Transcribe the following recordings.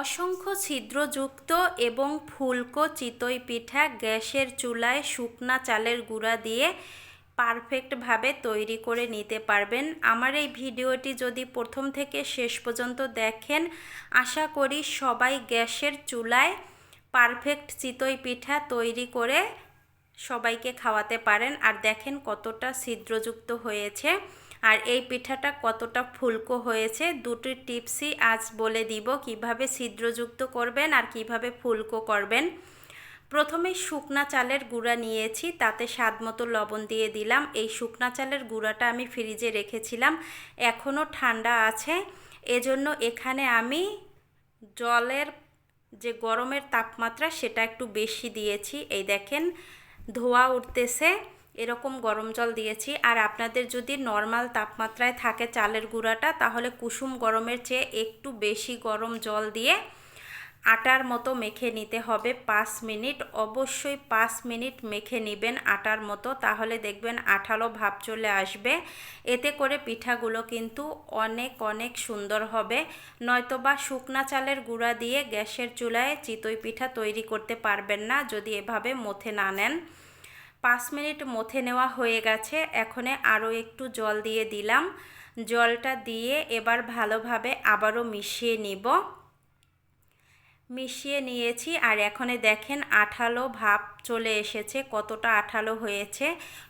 অসংখ্য ছিদ্রযুক্ত এবং ফুলকো চিতই পিঠা গ্যাসের চুলায় শুকনা চালের গুঁড়া দিয়ে পারফেক্টভাবে তৈরি করে নিতে পারবেন। আমার এই ভিডিওটি যদি প্রথম থেকে শেষ পর্যন্ত দেখেন, আশা করি সবাই গ্যাসের চুলায় পারফেক্ট চিতই পিঠা তৈরি করে সবাইকে খাওয়াতে পারেন। আর দেখেন কতটা ছিদ্রযুক্ত হয়েছে। আর এই পিঠাটা কতটা ফুলকো হয়েছে দুটি টিপসই আজ বলে দিব কীভাবে ছিদ্রযুক্ত করবেন আর কীভাবে ফুলকো করবেন। প্রথমে শুকনা চালের গুঁড়া নিয়েছি, তাতে স্বাদ মতো লবণ দিয়ে দিলাম। এই শুকনা চালের গুঁড়াটা আমি ফ্রিজে রেখেছিলাম, এখনও ঠান্ডা আছে। এজন্য এখানে আমি জলের যে গরমের তাপমাত্রা সেটা একটু বেশি দিয়েছি। এই দেখেন, ধোয়া উঠতেছে। এরকম গরম জল দিয়েছি। আর আপনাদের যদি নর্মাল তাপমাত্রায় থাকে চালের গুঁড়াটা, তাহলে কুসুম গরমের চেয়ে একটু বেশি গরম জল দিয়ে আটার মতো মেখে নিতে হবে। পাঁচ মিনিট, অবশ্যই পাঁচ মিনিট মেখে নেবেন আটার মতো, তাহলে দেখবেন আঠালো ভাব চলে আসবে। এতে করে পিঠাগুলো কিন্তু অনেক অনেক সুন্দর হবে। নয়তোবা শুকনা চালের গুঁড়া দিয়ে গ্যাসের চুলায় চিতই পিঠা তৈরি করতে পারবেন না, যদি এভাবে মথে না নেন। পাঁচ মিনিট মথে নেওয়া হয়ে গেছে। এখনে আরও একটু জল দিয়ে দিলাম। জলটা দিয়ে এবার ভালোভাবে আবারও মিশিয়ে নিব। মিশিয়ে নিয়েছি আর এখানে দেখেন আঠালো ভাব চলে এসেছে, কতটা আঠালো হয়েছে।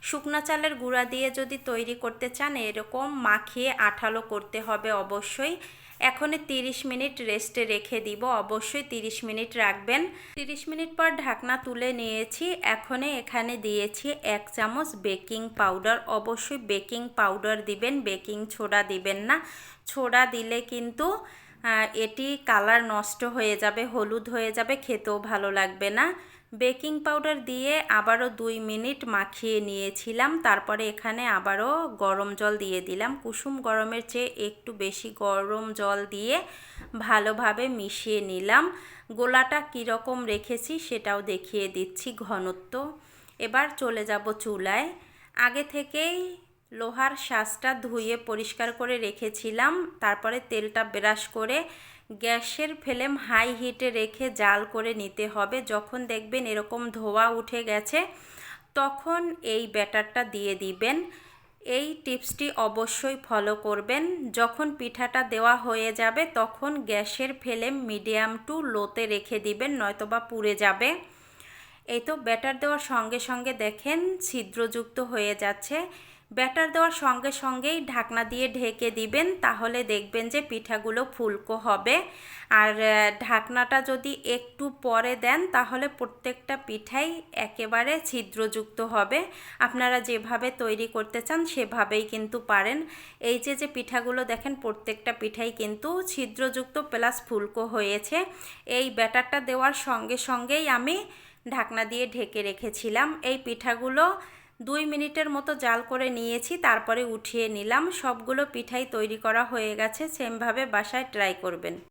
শুকনা চালের গুঁড়া দিয়ে যদি তৈরি করতে চান, এরকম মাখিয়ে আঠালো করতে হবে অবশ্যই। এখনই 30 মিনিট রেস্টে রেখে দিব। অবশ্যই 30 মিনিট রাখবেন। 30 মিনিট পর ঢাকনা তুলে নিয়েছি। এখনে এখানে দিয়েছি এক চামচ বেকিং পাউডার। অবশ্যই বেকিং পাউডার দিবেন, বেকিং ছোড়া দিবেন না। ছোড়া দিলে কিন্তু এটি কালার নষ্ট হয়ে যাবে, হলুদ হয়ে যাবে, খেতেও ভালো লাগবে না। বেকিং পাউডার দিয়ে আবারও দুই মিনিট মাখিয়ে নিয়েছিলাম। তারপরে এখানে আবারও গরম জল দিয়ে দিলাম। কুসুম গরমের চেয়ে একটু বেশি গরম জল দিয়ে ভালোভাবে মিশিয়ে নিলাম। গোলাটা কীরকম রেখেছি সেটাও দেখিয়ে দিচ্ছি ঘনত্ব। এবার চলে যাব চুলায়। আগে থেকেই লোহার শ্বাসটা ধুয়ে পরিষ্কার করে রেখেছিলাম। তারপরে তেলটা ব্রাশ করে গ্যাসের ফ্লেম হাই হিটে রেখে জাল করে নিতে হবে। যখন দেখবেন এরকম ধোয়া উঠে গেছে, তখন এই ব্যাটারটা দিয়ে দিবেন। এই টিপসটি অবশ্যই ফলো করবেন। যখন পিঠাটা দেওয়া হয়ে যাবে, তখন গ্যাসের ফ্লেম মিডিয়াম টু লোতে রেখে দিবেন নয়তোবা পুড়ে যাবে। এই তো ব্যাটার দেওয়ার সঙ্গে সঙ্গে দেখেন ছিদ্রযুক্ত হয়ে যাচ্ছে। ব্যাটার দেওয়ার সঙ্গে সঙ্গেই ঢাকনা দিয়ে ঢেকে দিবেন, তাহলে দেখবেন যে পিঠাগুলো ফুলকো হবে। আর ঢাকনাটা যদি একটু পরে দেন, তাহলে প্রত্যেকটা পিঠাই একেবারে ছিদ্রযুক্ত হবে। আপনারা যেভাবে তৈরি করতে চান, সেভাবেই কিন্তু পারেন। এই যে যে পিঠাগুলো দেখেন, প্রত্যেকটা পিঠাই কিন্তু ছিদ্রযুক্ত প্লাস ফুলকো হয়েছে। এই ব্যাটারটা দেওয়ার সঙ্গে সঙ্গেই আমি ঢাকনা দিয়ে ঢেকে রেখেছিলাম। এই পিঠাগুলো দুই মিনিটের মতো জাল করে নিয়েছি, তারপরে উঠিয়ে নিলাম। সবগুলো পিঠাই তৈরি করা হয়ে গেছে, সেমভাবে বাসায় ট্রাই করবেন।